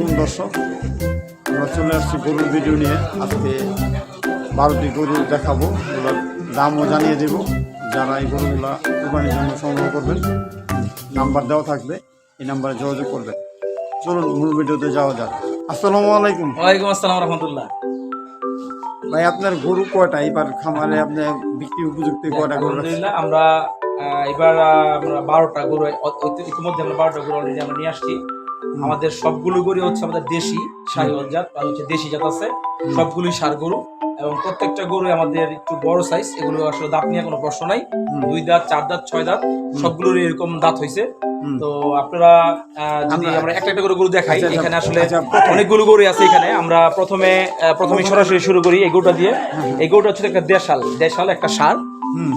দর্শক। আমরা চলে আসছি গরুর ভিডিও নিয়ে। আজকে বারোটি গরু দেখাবো। এগুলোর দামও জানিয়ে দেব। যারা এই গরুগুলা কোরবানির জন্য সংগ্রহ করবেন নাম্বার দেওয়া থাকবে। এই নাম্বারে যোগাযোগ করবেন। চলুন মূল ভিডিওতে যাওয়া যাক। আসসালামু আলাইকুম। ওয়ালাইকুম আসসালাম রহমতুল্লাহ। ভাই আপনার গরু কয়টা? এবার খামারে আপনি বিক্রি উপযুক্ত কয়টা গরু আমরা এবার আমরা বারোটা গরু ইতিমধ্যে আমরা বারোটা গরু অলরেডি আমরা নিয়ে আসছি। আমাদের সবগুলো গরু হচ্ছে আমাদের দেশি শাহিওয়াল জাত আর হচ্ছে দেশি জাত আছে। সবগুলোই সার গরু। এবং প্রত্যেকটা গরু আমাদের একটু বড় সাইজ এগুলো আসলে দাঁত নিয়ে কোনো প্রশ্ন নাই। দুই দাঁত চার দাঁত ছয় দাঁত সবগুলোর এরকম দাঁত হয়েছে তো আপনারা যদি আমরা- একটা একটা করে গরু দেখাই আচ্ছা, আচ্ছা, এখানে আসলে আচ্ছা, অনেকগুলো গরু আছে এখানে। আমরা প্রথমে প্রথমে সরাসরি শুরু করি এই গরুটা দিয়ে। এই গরুটা হচ্ছে একটা দেশাল। দেশাল একটা সার।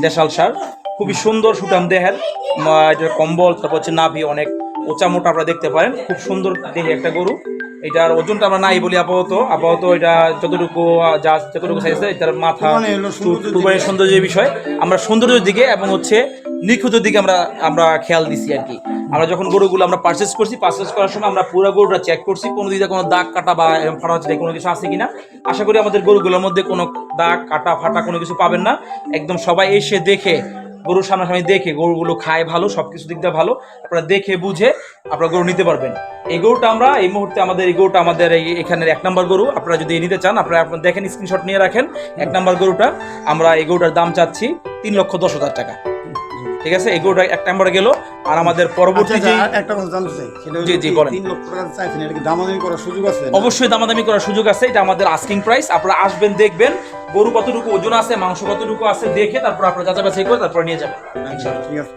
দেশাল সার। খুবই সুন্দর সুটাম দেহের। কম্বল তারপর হচ্ছে নাভি অনেক উঁচা মোটা আপনারা দেখতে পারেন। খুব সুন্দর দেহে একটা গরু। এটার ওজনটা আমরা নাই বলি আপাতত। আপাতত এটা যতটুকু যা যতটুকু সাইজ এটার মাথা কুরবানির সৌন্দর্যের বিষয়। আমরা সৌন্দর্যের দিকে এবং হচ্ছে নিখুঁতের দিকে আমরা আমরা খেয়াল দিছি আর কি। আমরা যখন গরুগুলো আমরা পারচেস করছি পারচেস করার সময় আমরা পুরো গরুটা চেক করছি। কোনো দিকে কোনো দাগ কাটা বা এরকম ফাটা হচ্ছে কোনো কিছু আছে কিনা। আশা করি আমাদের গরুগুলোর মধ্যে কোনো দাগ কাটা ফাটা কোনো কিছু পাবেন না। একদম সবাই এসে দেখে গরুর সামনাসামনি দেখে গরুগুলো খায় ভালো সব কিছু দিক দিয়ে ভালো আপনারা দেখে বুঝে আপনারা গরু নিতে পারবেন। এই গরুটা আমরা এই মুহূর্তে আমাদের এই গরুটা আমাদের এই এখানের এক নম্বর গরু। আপনারা যদি নিতে চান আপনারা আপনারা দেখেন স্ক্রিনশট নিয়ে রাখেন এক নম্বর গরুটা। আমরা এই গরুটার দাম চাচ্ছি তিন লক্ষ দশ হাজার টাকা। ঠিক আছে? এই গরুটা এক নম্বরে গেল। আর আমাদের পরবর্তী আচ্ছা, যে আচ্ছা, একটা কথা জানতে চাই। সেটা জি, জি, বলেন। তিন লক্ষ টাকা চাইছেন এটা কি দামাদামি করার সুযোগ আছে? অবশ্যই দামাদামি করার সুযোগ আছে। এটা আমাদের আস্কিং প্রাইস আপনারা আসবেন দেখবেন। গরু কতটুকু ওজন আছে মাংস কতটুকু আছে দেখে তারপর আপনারা যাচাই বাছাই করে তারপর নিয়ে যাবেন।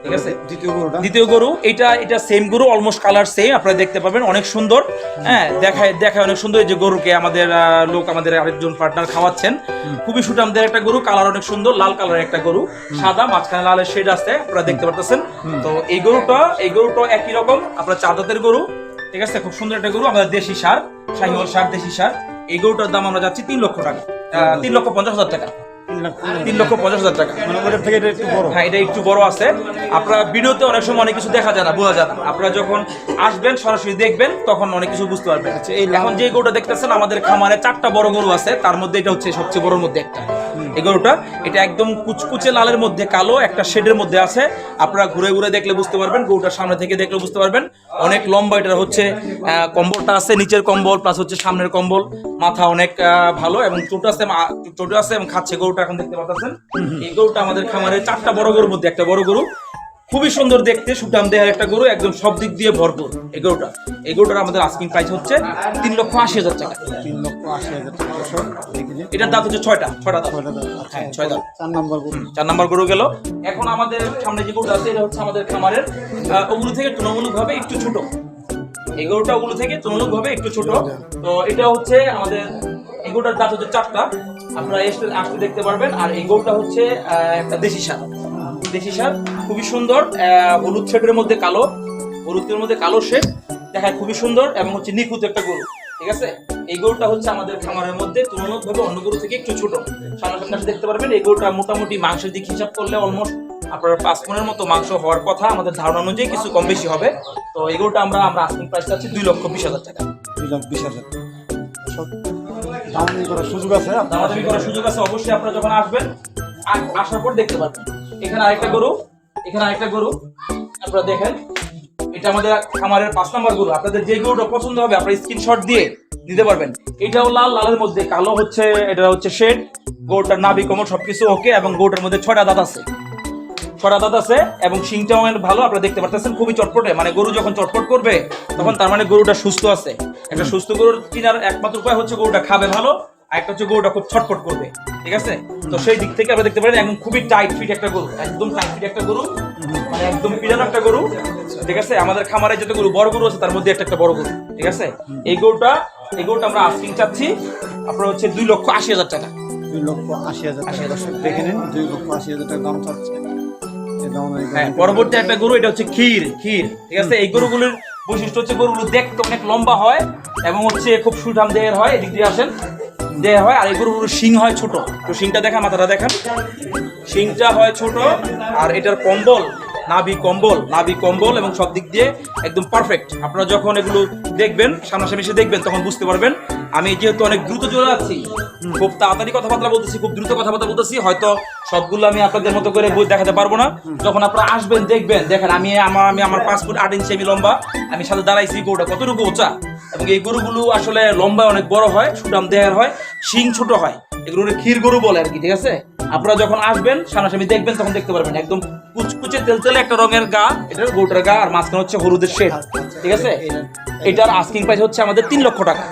ঠিক আছে। দ্বিতীয় গরুটা? দ্বিতীয় গরু এটা এটা সেম গরু অলমোস্ট কালার সেম আপনারা দেখতে পাবেন অনেক সুন্দর। হ্যাঁ দেখায় দেখায় অনেক সুন্দর এই যে গরুকে আমাদের লোক আমাদের আরেকজন পার্টনার খাওয়াচ্ছেন। খুবই সুটামদের একটা গরু কালার অনেক সুন্দর লাল কালারের একটা গরু সাদা মাঝখানে লালের শেড আছে আপনারা দেখতে পারতেছেন। তো এই গরুটা এই গরুটা একই রকম আপনার চার দাঁতের গরু ঠিক আছে? খুব সুন্দর একটা গরু আমাদের দেশি সার শাহিওয়াল সার দেশি সার। এই গরুটার দাম আমরা যাচ্ছি তিন লক্ষ টাকা। তিন লক্ষ পঞ্চাশ হাজার টাকা। তিন লক্ষ পঞ্চাশ হাজার টাকা। মানে থেকে এটা একটু বড়। হ্যাঁ এটা একটু বড় আছে। আপনারা ভিডিওতে অনেক সময় অনেক কিছু দেখা যায় না বোঝা যায় না। আপনারা যখন আসবেন সরাসরি দেখবেন তখন অনেক কিছু বুঝতে পারবেন। আচ্ছা, এখন যে গরুটা দেখতেছেন আমাদের খামারে চারটা বড় গরু আছে। তার মধ্যে এটা হচ্ছে সবচেয়ে বড় মধ্যে একটা। এই গরুটা এটা একদম কুচকুচে লালের মধ্যে কালো একটা শেডের মধ্যে আছে। আপনারা ঘুরে ঘুরে দেখলে বুঝতে পারবেন গরুটার সামনে থেকে দেখলে বুঝতে পারবেন। অনেক লম্বা এটা হচ্ছে আহ, কম্বলটা আছে নিচের কম্বল প্লাস হচ্ছে সামনের কম্বল। মাথা অনেক আহ, ভালো এবং চোট আছে চোট আছে এবং খাচ্ছে গরুটা এখন দেখতে পাচ্ছেন। এই গরুটা আমাদের খামারে চারটা বড় গরুর মধ্যে একটা বড় গরু। খুবই সুন্দর দেখতে সুটাম দেহের একটা গরু একদম সব দিক দিয়ে ভরপুর। এই গরুটা। এই গরুটার আমাদের আস্কিং প্রাইস হচ্ছে তিন লক্ষ আশি হাজার টাকা। তিন লক্ষ আশি হাজার টাকা। এটার দাঁত হচ্ছে ছয়টা ছয়টা দাঁত। আচ্ছা, হ্যাঁ, ছয় দাঁত। চার নম্বর গরু। চার নাম্বার গরু গেল। এখন আমাদের সামনে যে গরুটা আছে এটা হচ্ছে আমাদের খামারের ওগুলো থেকে তুলনামূলক ভাবে একটু ছোট। এই গরুটা ওগুলো থেকে তুলনামূলক ভাবে একটু ছোট। তো এটা হচ্ছে আমাদের এই গরুটার দাঁত হচ্ছে চারটা। আপনারা এসে আসতে দেখতে পারবেন। আর এই গরুটা হচ্ছে আহ, একটা দেশি সার। দেশি সার। খুবই সুন্দর আহ, হলুদ শেডের মধ্যে কালো হলুদের মধ্যে কালো শেড দেখায় খুবই সুন্দর এবং হচ্ছে নিখুঁত একটা গরু ঠিক আছে? এই গরুটা হচ্ছে আমাদের খামারের মধ্যে তুলনামূলকভাবে অন্য গরু থেকে একটু ছোট। সামনাসামনি আসলে দেখতে পারবেন এই গরুটা মোটামুটি মাংসের দিক হিসাব করলে অলমোস্ট আপনার পাঁচ মনের মতো মাংস হওয়ার কথা আমাদের ধারণা অনুযায়ী কিছু কম বেশি হবে। তো এই গরুটা আমরা আমরা আস্কিং প্রাইস চাচ্ছি দুই লক্ষ বিশ হাজার টাকা। দুই লাখ বিশ হাজার। দামাদামি করার সুযোগ আছে দামাদামি করার সুযোগ আছে অবশ্যই আপনারা যখন আসবেন আসার পর দেখতে পারবেন। এখানে আরেকটা গরু এখানে আরেকটা গরু। আপনারা দেখেন, এটা আমাদের খামারের পাঁচ নম্বর গরু। আপনাদের যে গরুটা পছন্দ হবে, আপনারা স্ক্রিনশট দিয়ে নিতে পারবেন। এটাও লাল, লালের মধ্যে। কালো হচ্ছে, এটা হচ্ছে শেড গরুটার নাভি, কোমর সবকিছু ওকে এবং গরুটার মধ্যে ছটা দাঁত আছে। ছটা দাঁত আছে, এবং শিংটাও ভালো। আপনারা দেখতে পাচ্ছেন খুবই চটপটে। মানে গরু যখন চটপট করবে, তখন তার মানে গরুটা সুস্থ আছে। একটা সুস্থ গরুর কেনার একমাত্র উপায় হচ্ছে গরুটা খাবে ভালো, আর একটা হচ্ছে গরুটা খুব ছটপট করবে। ঠিক আছে? তো সেই দিক থেকে আপনারা দেখতে পারেন একদম খুবই টাইট ফিট একটা গরু একদম টাইট ফিট একটা গরু মানে একদম পিরানো একটা গরু ঠিক আছে? আমাদের খামারে যত গরু বড় গরু আছে তার মধ্যে একটা একটা বড় গরু ঠিক আছে? এই গরুটা এই গরুটা আমরা আস্কিং চাচ্ছি আপনার হচ্ছে দুই লক্ষ আশি হাজার টাকা। দুই লক্ষ আশি হাজার টাকা আশি হাজার দর্শক দেখে নিন দুই লক্ষ আশি হাজার টাকা দাম চাচ্ছে। হ্যাঁ পরবর্তী একটা গরু এটা হচ্ছে ক্ষীর ক্ষীর ঠিক আছে? এই গরুগুলোর বৈশিষ্ট্য হচ্ছে গরুগুলো দেখতে অনেক লম্বা হয় এবং হচ্ছে খুব সুঠাম দেহের হয়, এদিক দিয়ে আসেন। দেহ হয়, আর এই গরুর শিং হয় ছোট। তো শিংটা দেখা মাথাটা দেখেন। শিংটা হয় ছোট, আর এটার কম্বল, নাভি কম্বল নাভি কম্বল এবং সব দিক দিয়ে একদম পারফেক্ট আপনারা যখন এগুলো দেখবেন, সামনাসামনি এসে দেখবেন, তখন বুঝতে পারবেন আমি যেহেতু অনেক দ্রুত চলে যাচ্ছি খুব তাড়াতাড়ি কথাবার্তা বলতেছি খুব দ্রুত কথাবার্তা বলতেছি হয়তো সবগুলো আমি আপনাদের মতো করে বই দেখাতে পারব না। যখন আপনারা আসবেন দেখবেন দেখেন আমি আমার আমি আমার পাঁচ ফুট আট ইঞ্চি আমি লম্বা আমি সাথে দাঁড়াইছি গরুটা কতটুকু উঁচা? এবং এই গরুগুলো আসলে লম্বায় অনেক বড় হয় সুটাম দেহের হয় শিং ছোট হয়। এগুলো ক্ষীর গরু বলে আর কি ঠিক আছে? আপনারা যখন আসবেন সামনাসামনি দেখবেন তখন দেখতে পারবেন একদম কুচকুচে তেলতেলে একটা রঙের গা এটা গরুটার গা আর মাঝখানে হচ্ছে হলুদের শেড ঠিক আছে? এটার আস্কিং প্রাইস হচ্ছে আমাদের তিন লক্ষ টাকা।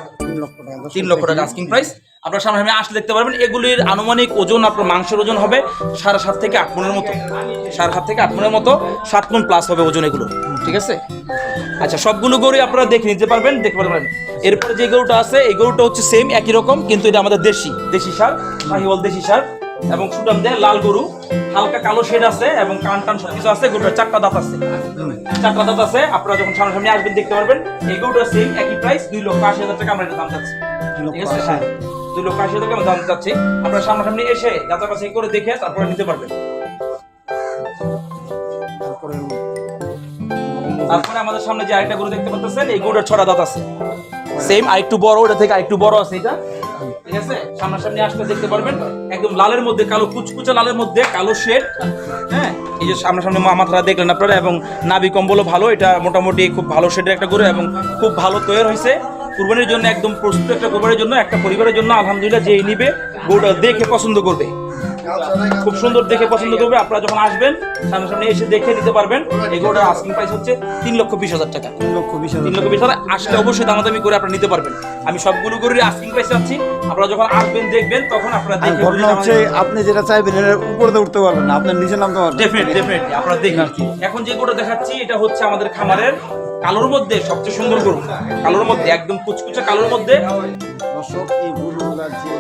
লক্ষ টাকা তিন লক্ষ টাকা আস্কিং প্রাইস আপনার সামনে আসলে দেখতে পারবেন এগুলির আনুমানিক ওজন আপনার মাংসের ওজন হবে সাড়ে সাত থেকে আট মনের মতো। সাড়ে সাত থেকে আট মনের মতো সাত মন প্লাস হবে ওজন এগুলো ঠিক আছে? আচ্ছা সবগুলো গরুই আপনারা দেখে নিতে পারবেন দেখতে পারবেন। এরপরে যে গরুটা আছে এই গরুটা হচ্ছে সেম একই রকম কিন্তু এটা আমাদের দেশি দেশি সার বল দেশি সার। এবং সুটাম দেয় লাল গরু হালকা কালো শেড আছে এবং কান টান সবকিছু আছে গরুটার চারটা দাঁত আছে। চারটা দাঁত আছে আপনারা যখন সামনাসামনি আসবেন দেখতে পারবেন এই গরুটা সেম একই প্রাইস দুই লক্ষ আশি হাজার টাকা আমরা এটা দাম চাচ্ছি। ঠিক আছে? দুই লক্ষ আশি হাজার টাকা আমরা দাম চাচ্ছি। আপনারা সামনাসামনি এসে যাচাই বাছাই করে দেখে তারপরে নিতে পারবেন। তারপরে তারপরে আমাদের সামনে যে আরেকটা গরু দেখতে পাচ্ছেন এই গরুটার ছড়া দাঁত আছে। সেম আরেকটু বড় ওটা থেকে আরেকটু বড় আছে এটা। সামনাসামনি আসলে দেখতে পারবেন, একদম লালের মধ্যে কালো, কুচকুচে লালের মধ্যে কালো শেড। হ্যাঁ? এই যে সামনাসামনি মাথাটা দেখলেন আপনারা, এবং নাবি কম্বলও ভালো, এটা মোটামুটি খুব ভালো শেডের একটা গরু, এবং খুব ভালো তৈরি হয়েছে। কুরবানির জন্য একদম প্রস্তুত একটা কোরবানির জন্য, একটা পরিবারের জন্য আলহামদুলিল্লাহ যে নিবে, গরুটা দেখে পছন্দ করবে। খুব সুন্দর দেখে পছন্দ করবে আপনারা যখন আসবেন সামনাসামনি এসে দেখে নিতে পারবেন। এই গরুটার আস্কিং প্রাইস হচ্ছে তিন লক্ষ বিশ হাজার টাকা। তিন লক্ষ বিশ হাজার তিন লক্ষ বিশ হাজার আসলে অবশ্যই দামাদামি করে আপনারা নিতে পারবেন। আমি সবগুলো গরুরই আস্কিং প্রাইস চাচ্ছি আপনারা যখন আসবেন দেখবেন তখন আপনারা দেখে ঘটনা হচ্ছে আপনি যেটা চাইবেন এর উপরে তো উঠতে পারবেন না আপনার নিচে নামতে পারবেন ডেফিনেট ডেফিনেট আপনারা দেখেন। এখন যে গরুটা দেখাচ্ছি এটা হচ্ছে আমাদের খামারের কালোর মধ্যে সবচেয়ে সুন্দর গরু। কালোর মধ্যে একদম কুচকুচে কালোর মধ্যে। দর্শক এই গরুগুলার যে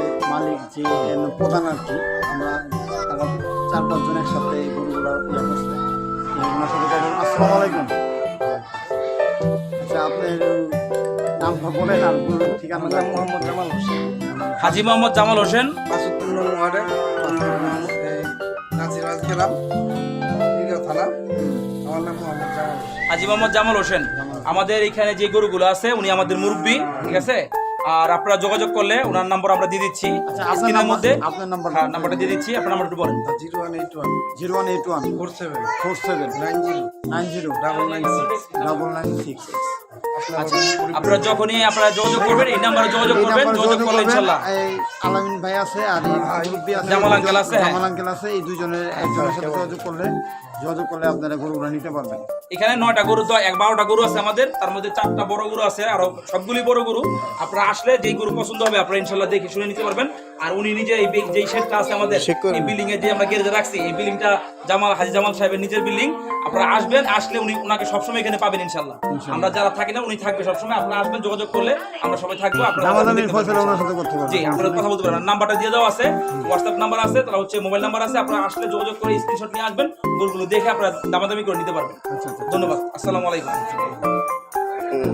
যে প্রধান আর কি আমরা চার পাঁচজন একসাথে এই গরুগুলা ইয়ে করছে। ওনার সাথে কথা আলাইকুম। আচ্ছা আপনার নামটা বলেন আর ঠিকানা মোহাম্মদ জামাল হোসেন। হাজি মোহাম্মদ জামাল হোসেন। বাসুত্তর নং ওয়ার্ডে নাসিরবাজ গেলাম থানা। আমার নাম মোহাম্মদ জামাল হাজি মোহাম্মদ জামাল হোসেন। আমাদের এখানে যে গরুগুলো আছে উনি আমাদের মুরব্বী ঠিক আছে? আর আপনারা যোগাযোগ করলে ওনার নাম্বার আমরা দিয়ে দিচ্ছি। আচ্ছা আপনার স্ক্রিনের মধ্যে আপনার নাম্বার হ্যাঁ, নাম্বারটা দিয়ে দিচ্ছি আপনার নাম্বারটা বলেন। Zero one eight one zero one eight one four seven four seven nine zero nine zero double nine six double nine six. আচ্ছা আপনারা যখনই আপনারা যোগাযোগ করবেন এই নাম্বারে যোগাযোগ করবেন যোগাযোগ করলে আলামিন ভাই আছে আর এই আছে জামাল আঙ্কেল আছে, হ্যাঁ। জামাল আঙ্কেল আছে এই দুইজনের একজনের সাথে যোগাযোগ করলে যোগাযোগ করলে আপনারা গরুগুলো নিতে পারবেন। এখানে নয়টা গরু তো, এক বারোটা গরু আছে আমাদের, তার মধ্যে চারটা বড় গরু আছে, আর সবগুলি বড় গরু। আপনারা আসলে যেই গরু পছন্দ হবে, আপনারা ইনশাল্লাহ দেখে শুনে নিতে পারবেন। আর উনি নিজে এই যেই শেডটা আছে আমাদের এই বিল্ডিং এ যে আমরা গ্যারেজে রাখছি এই বিল্ডিংটা জামাল হাজি জামাল সাহেবের নিজের বিল্ডিং আপনারা আসবেন আসলে উনি ওনাকে সবসময় এখানে পাবেন ইনশাল্লাহ আমরা যারা থাকি না উনি থাকবে সবসময়। আপনারা আসবেন যোগাযোগ করলে আমরা সবাই থাকব। জি আপনারা কথা বলতে পারেন নাম্বারটা দিয়ে দেওয়া আছে। হোয়াটসঅ্যাপ নাম্বার আছে তারা হচ্ছে মোবাইল নাম্বার আছে। আপনারা আসলে যোগাযোগ করে স্ক্রিনশট নিয়ে আসবেন। গরুগুলো দেখে আপনারা দামাদামি করে নিতে পারবেন। আচ্ছা আচ্ছা। ধন্যবাদ। আসসালামু আলাইকুম।